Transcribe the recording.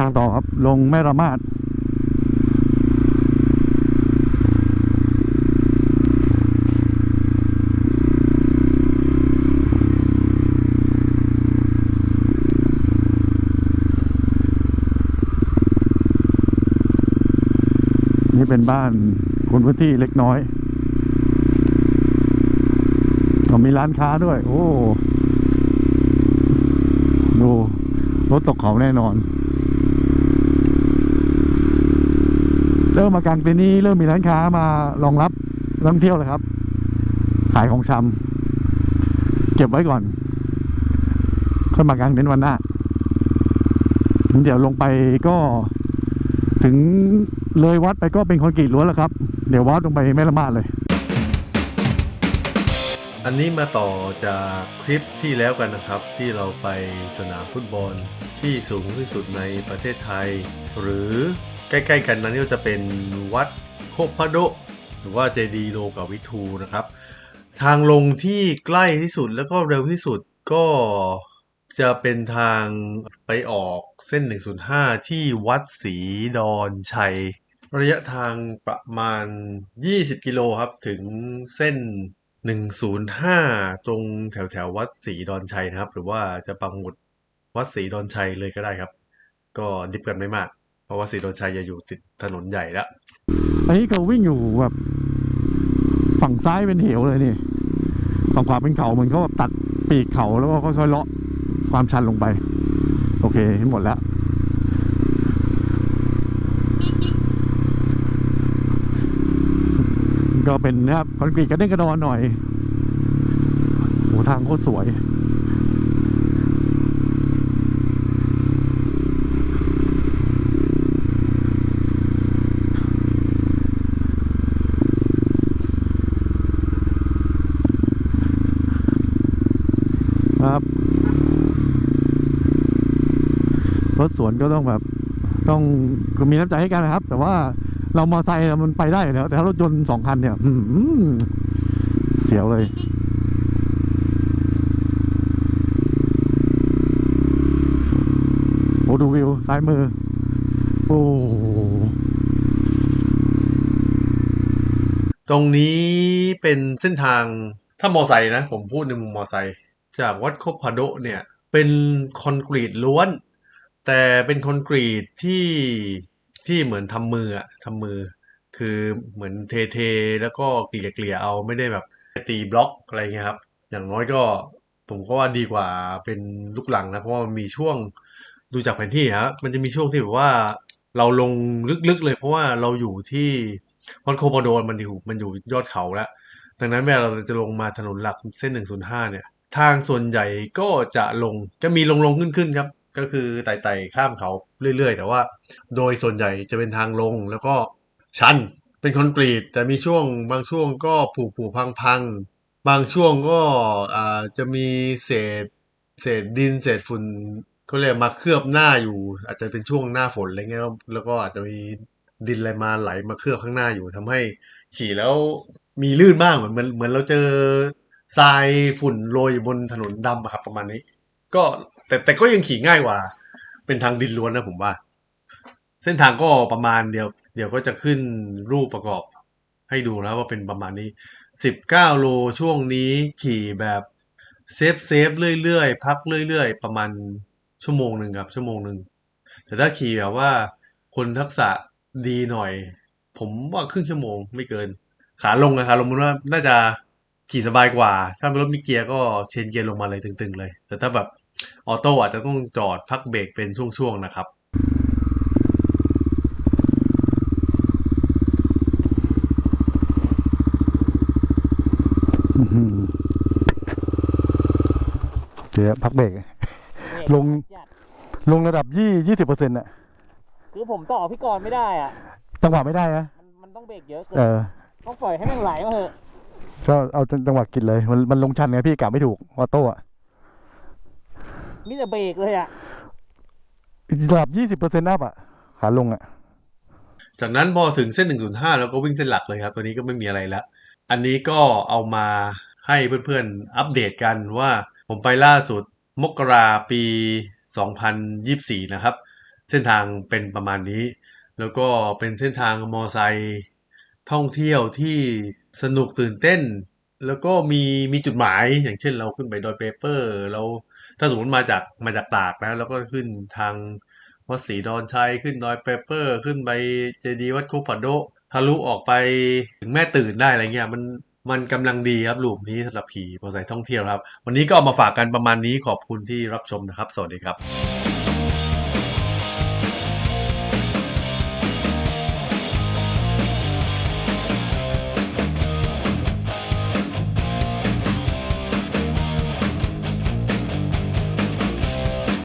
ทางต่อครับ ลงแม่ระมาดนี่เป็นบ้านคนพื้นที่เล็กน้อยก็มีร้านค้าด้วย โอ้ ดู รถตกเขาแน่นอน เริ่มมากลางปีนี้เริ่มมีร้านค้ามารองรับนักท่องเที่ยวเลยครับ ขายของชำเก็บไว้ก่อนค่อยมากางเต็นท์วันหน้าเดี๋ยวลงไปก็ถึงเลยวัดไปก็เป็นคอนกรีตล้วนแล้วครับ เดี๋ยววัดลงไปแม่ละมาดเลย อันนี้มาต่อจากคลิปที่แล้วกันนะครับ ที่เราไปสนามฟุตบอลที่สูงที่สุดในประเทศไทย หรือ ใกล้ๆกันนั้นก็จะเป็นวัดโคพะโดหรือว่าเจดีโลกาวิทูนะครับ ทางลงที่ใกล้ที่สุดแล้วก็เร็วที่สุดก็จะเป็นทางไปออกเส้น 105 ที่วัดศรีดอนชัย ระยะทางประมาณ 20 กิโลครับ ถึงเส้น 105 ตรงแถวแถวๆวัดศรีดอนชัยนะครับ หรือว่าจะปังหมุดวัดศรีดอนชัยเลยก็ได้ครับ ก็ดิบกันไม่มาก เพราะว่าศรีดอนชัยจะอยู่ติดถนนใหญ่แล้วอันนี้ก็วิ่งอยู่แบบฝั่งซ้ายเป็นเหวเลยนี่ฝั่งขวาเป็นเขาเหมือนเขาแบบตัดปีกเขาแล้วก็ค่อยๆเลาะความชันลงไป โอเคเห็นหมดแล้ว ก็เป็นนะครับคอนกรีตกระเด้งกระดอนหน่อยโหทางโคตรสวย ครับ รถสวนก็ต้องแบบ ต้องคือมีน้ำใจให้กันนะครับ แต่ว่าเรามอไซค์มันไปได้แล้ว แต่ถ้ารถยนต์สองคันเนี่ยอืเสียวเลยโอ้ดูวิว ซ้ายมือ โอ้ตรงนี้เป็นเส้นทางถ้ามอไซค์นะ ผมพูดในมุมมอไซค์ จากวัดโคพาโดเนี่ยเป็นคอนกรีตล้วน แต่เป็นคอนกรีตที่ที่เหมือนทำมืออะทำมือ คือเหมือนเทเทแล้วก็เกลี่ยเกลี่ยเอาไม่ได้แบบตีบล็อกอะไรเงี้ยครับ อย่างน้อยก็ผมก็ว่าดีกว่าเป็นลูกหลังนะเพราะว่ามันมีช่วงดูจากแผนที่ฮะมันจะมีช่วงที่แบบว่าเราลงลึกๆเลย เพราะว่าเราอยู่ที่วัดโคโปโดนมันอยู่มันอยู่ยอดเขาแล้วดังนั้นเวลาเราจะลงมาถนนหลักเส้น 105 เนี่ย ทางส่วนใหญ่ก็จะลงจะมีลงลงขึ้นขึ้นครับ ก็คือไต่ไต่ข้ามเขาเรื่อย ๆ แต่ว่า โดยส่วนใหญ่จะเป็นทางลงแล้วก็ชันเป็นคอนกรีตแต่มีช่วงบางช่วงก็ผุผุพังพังๆบางช่วงก็อ่าจะมีเศษ เศษดินเศษฝุ่นก็เรียกมาเคลือบหน้าอยู่ อาจจะเป็นช่วงหน้าฝนอะไรเงี้ยแล้วก็อาจจะมีดินอะไรมาไหลมาเคลือบข้างหน้าอยู่ทำให้ขี่แล้วมีลื่นบ้างเหมือนเหมือนเหมือนเราเจอ ทรายฝุ่นโรยอยบนถนนดำอะครับประมาณนี้ ก็แต่แต่ก็ยังขี่ง่ายกว่า เป็นทางดินล้วนนะผมว่า เส้นทางก็ประมาณเดียว เดี๋ยวก็จะขึ้นรูปประกอบ ให้ดูแล้วว่าเป็นประมาณนี้ 19 โลช่วงนี้ขี่แบบเซฟเซฟเรื่อยๆ พักเรื่อยๆ ประมาณชั่วโมงหนึ่งครับ ชั่วโมงหนึ่งแต่ถ้าขี่แบบว่าคนทักษะดีหน่อย ผมว่าครึ่งชั่วโมงไม่เกิน ขาลงนะขาลงมันว่าน่าจะ ขี่สบายกว่า ถ้าเป็นรถมีเกียร์ก็เชนเกียร์ลงมาเลยตึงๆเลย แต่ถ้าแบบออโต้อาจจะต้องจอดพักเบรกเป็นช่วงๆนะครับอื้อหือเดี๋ยวพักเบรกลงจัดลงระดับยี่ยี่สิบเปอร์เซ็นต์อะคือผมต่อพี่กรณ์ไม่ได้อะจังหวะไม่ได้นะมันมันต้องเบรกเยอะเกินเออต้องปล่อยให้มันไหลมาเถอะ ก็เอาจังหวะกินเลย มันมันลงชันไงพี่กะไม่ถูกออโต้อะมีแต่เบรกเลยอะระดับยี่สิบเปอร์เซ็นต์อัพอะขาลงอะจากนั้นพอถึงเส้น105แล้วก็วิ่งเส้นหลักเลยครับตัวนี้ก็ไม่มีอะไรแล้วอันนี้ก็เอามาให้เพื่อนๆ อัปเดตกันว่าผมไปล่าสุดมกราปี 2024 นะครับ เส้นทางเป็นประมาณนี้ แล้วก็เป็นเส้นทางมอไซค์ ท่องเที่ยวที่สนุกตื่นเต้น แล้วก็มีมีจุดหมายอย่างเช่นเราขึ้นไปดอยเปเปอร์ เราถ้าสมมติมาจากมาจากตากนะแล้วก็ขึ้นทางวัดศรีดอนชัยขึ้นดอยเปเปอร์ ขึ้นไปเจดีย์วัดคุปปัดโดทะลุออกไปถึงแม่ตื่นได้อะไรเงี้ยมันมันกำลังดีครับลูปนี้สำหรับขี่มอเตอร์ไซท่องเที่ยวครับ วันนี้ก็เอามาฝากกันประมาณนี้ขอบคุณที่รับชมนะครับ สวัสดีครับ